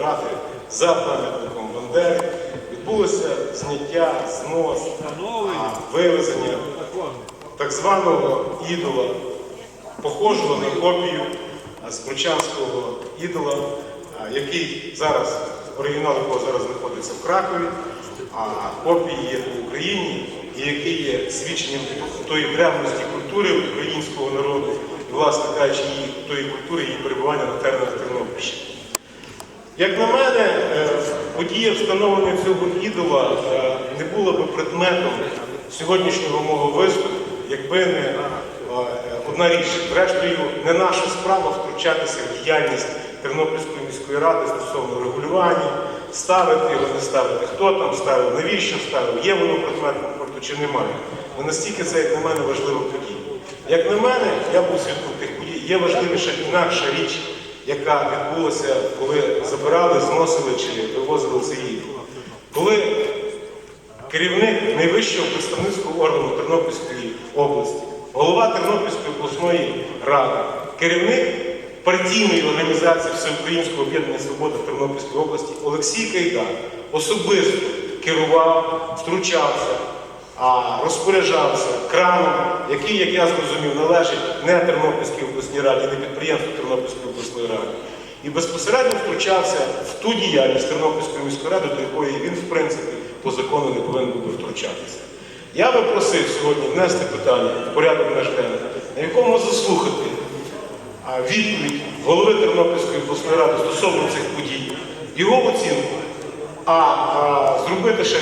Ради за пам'ятником Бандери відбулося зняття, знос, вивезення так званого ідола, похожого на копію а, Збручанського ідола, який зараз, оригінал якого зараз знаходиться в Кракові, а копії є в Україні, і який є свідченням тої древності культури українського народу, і, власне кажучи, її, тої культури, її перебування на теренах Тернопільщини. Як на мене, е, подія встановлення цього ідола е, не була би предметом сьогоднішнього мого виступу, якби не е, одна річ. Зрештою, не наша справа втручатися в діяльність Тернопільської міської ради стосовно регулювання, ставити його, не ставити, хто там ставив, навіщо ставив, є воно предметом спорту чи немає. Не настільки це, як на мене, важлива подія. Як на мене, я був свідком тих подій, є важливіша інакша річ, яка відбулася, коли забирали, зносили чи вивозили цей ідол. Коли керівник найвищого представницького органу Тернопільської області, голова Тернопільської обласної ради, керівник партійної організації Всеукраїнського об'єднання Свобода в Тернопільській області Олексій Кайдан особисто керував, втручався, а розпоряджався краном, який, як я зрозумів, належить не Тернопільській обласній раді, не підприємству Тернопільської обласної ради. І безпосередньо втручався в ту діяльність Тернопільської міської ради, до якої він, в принципі, по закону не повинен був би втручатися. Я би просив сьогодні внести питання в порядок наш денний, на якому заслухати відповідь голови Тернопільської обласної ради стосовно цих подій, його оцінку, а, а зробити ще